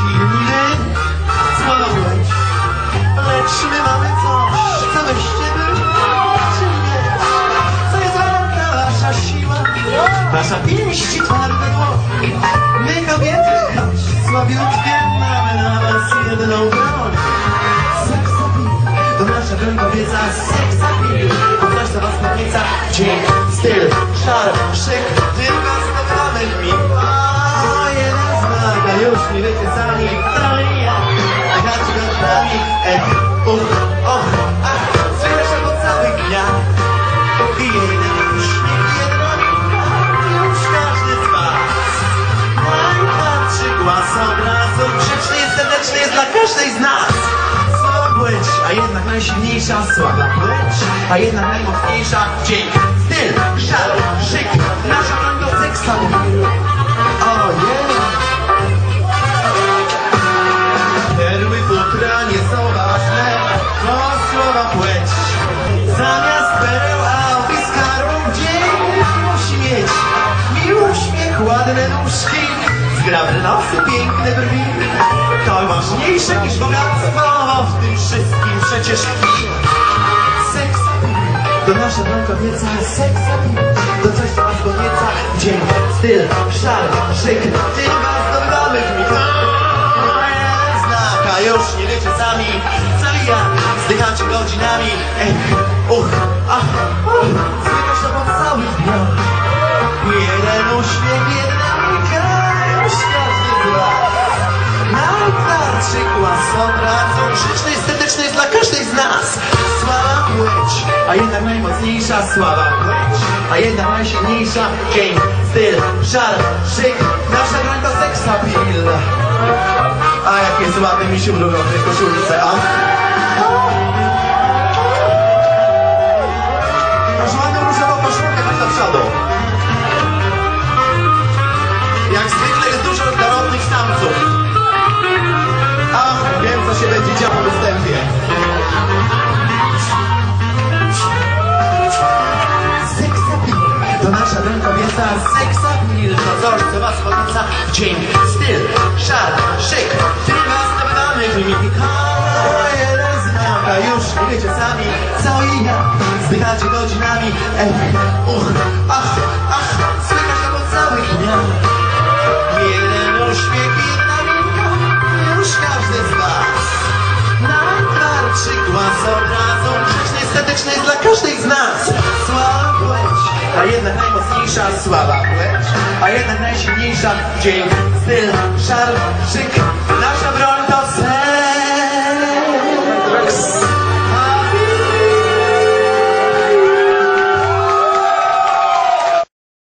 chwili złamać Lecz my mamy coś, co byście byli czy nie Co jest walka, wasza siła, wasza pięść i twardy dłoń My kobiety, choć słabiutkie, mamy na was jedną broń. Seks to nasza głębowieca, seks appeal Poznasz to was na dzień, styl, szar, szar najsilniejsza Słaba płeć, a jednak najmocniejsza Dzień, styl, szal, szyk. Nasza broń do seksa. O yeah Perły futra nie są ważne. To słowa płeć. Zamiast pereł Albi skarbu Dzień musi mieć. Miły uśmiech, ładne nóżki Zgrabne nosy, piękne brwi To ważniejsze niż bogactwo W tym wszystkim przecież. Seks to nasza broń kobieca. Seks to coś co was podnieca Dzień, styl, szal, szyk. Tym was zdobywamy w mig znak, a już nie wiecie sami. I ja, zdychacie godzinami. Ech, uch, ach, uch. Zwykasz to po każdej z nas Słaba płeć, a jednak najmocniejsza Słaba płeć, a jednak najsilniejsza Dzień, styl, szar, szyk Nasza broń to seks appeal A jakie słabe mi się w koszulce, a? To nasza broń kobieca Seks appeal to coś, co was podnieca w dzień. Styl, szar, szyk. Was zdobywamy O, jeden znak, a już nie wiecie sami Co i ja Zdychacie godzinami. Ech, uch, ach, ach najmocniejsza Słaba płeć, a jednak najsilniejsza Dzień, styl, szar, szyk